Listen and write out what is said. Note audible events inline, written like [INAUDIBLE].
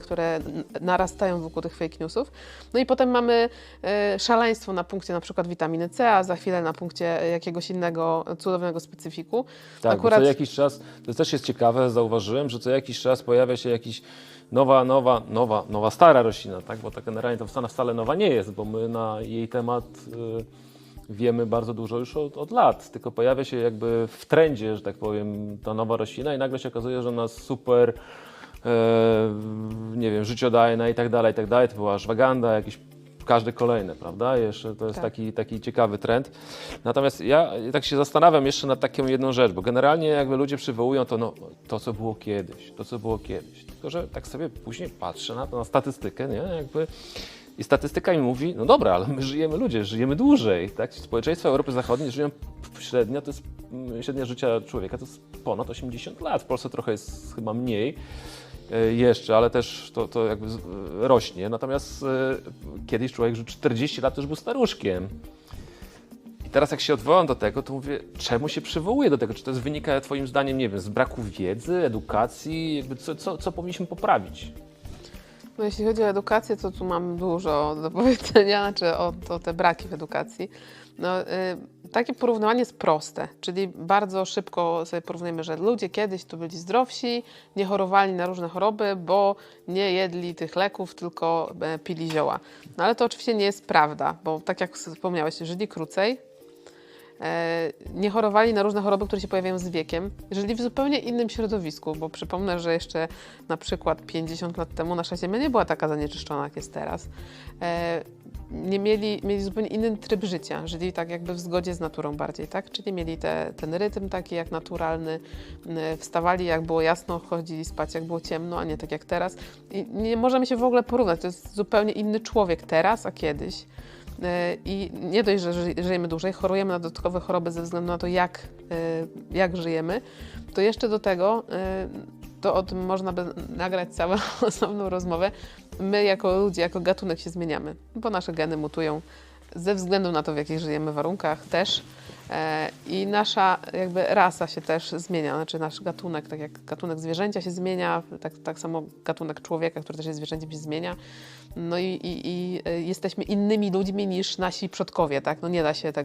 które narastają wokół tych fake newsów. No i potem mamy e, szaleństwo na punkcie na przykład witaminy C, a za chwilę na punkcie jakiegoś innego cudownego specyfiku. Tak, Akurat- co jakiś czas, to też jest ciekawe, zauważyłem, że co jakiś czas pojawia się jakiś nowa, nowa, nowa, nowa stara roślina, tak? Bo tak generalnie to wcale- wcale nowa nie jest, bo my na jej temat y, wiemy bardzo dużo już od, od lat, tylko pojawia się jakby w trendzie, że tak powiem, ta nowa roślina i nagle się okazuje, że ona super, nie wiem, życiodajna i tak dalej, i tak dalej, to była ashwagandha, jakieś każde kolejne, prawda? Jeszcze to jest Tak. taki, taki ciekawy trend. Natomiast ja tak się zastanawiam jeszcze nad taką jedną rzecz, bo generalnie jakby ludzie przywołują to, no, to co było kiedyś, to co było kiedyś. Tylko, że tak sobie później patrzę na, to, na statystykę, nie? Jakby i statystyka mi mówi, no dobra, ale my żyjemy ludzie, żyjemy dłużej, tak? Społeczeństwa Europy Zachodniej żyją średnio, to jest mm, średnia życia człowieka to jest ponad 80 lat. W Polsce trochę jest chyba mniej e, jeszcze, ale też to, to jakby e, rośnie. Natomiast e, kiedyś człowiek żył 40 lat, już był staruszkiem. I teraz jak się odwołam do tego, to mówię, czemu się przywołuje do tego? Czy to jest wynika twoim zdaniem, nie wiem, z braku wiedzy, edukacji? Jakby co, co, co powinniśmy poprawić? No, jeśli chodzi o edukację, to tu mam dużo do powiedzenia, znaczy o, o te braki w edukacji. No, y, takie porównywanie jest proste, czyli bardzo szybko sobie porównujemy, że ludzie kiedyś to byli zdrowsi, nie chorowali na różne choroby, bo nie jedli tych leków, tylko e, pili zioła. No ale to oczywiście nie jest prawda, bo tak jak wspomniałeś, żyli krócej, nie chorowali na różne choroby, które się pojawiają z wiekiem, żyli w zupełnie innym środowisku, bo przypomnę, że jeszcze na przykład 50 lat temu nasza Ziemia nie była taka zanieczyszczona, jak jest teraz. E, Nie mieli, mieli zupełnie inny tryb życia, żyli tak jakby w zgodzie z naturą bardziej, tak? Czyli mieli te, ten rytm taki jak naturalny, wstawali jak było jasno, chodzili spać jak było ciemno, a nie tak jak teraz. I nie możemy się w ogóle porównać, to jest zupełnie inny człowiek teraz, a kiedyś. E, I nie dość, że ży- żyjemy dłużej, chorujemy na dodatkowe choroby ze względu na to, jak, e, jak żyjemy, to jeszcze do tego, e, to o tym można by nagrać całą [LAUGHS] osobną rozmowę, my jako ludzie, jako gatunek się zmieniamy, bo nasze geny mutują ze względu na to, w jakich żyjemy warunkach też. E, I nasza jakby rasa się też zmienia, znaczy nasz gatunek, tak jak gatunek zwierzęcia się zmienia, tak, tak samo gatunek człowieka, który też jest zwierzęciem, się zmienia. No i, i, i e, jesteśmy innymi ludźmi niż nasi przodkowie, tak? No nie da się tak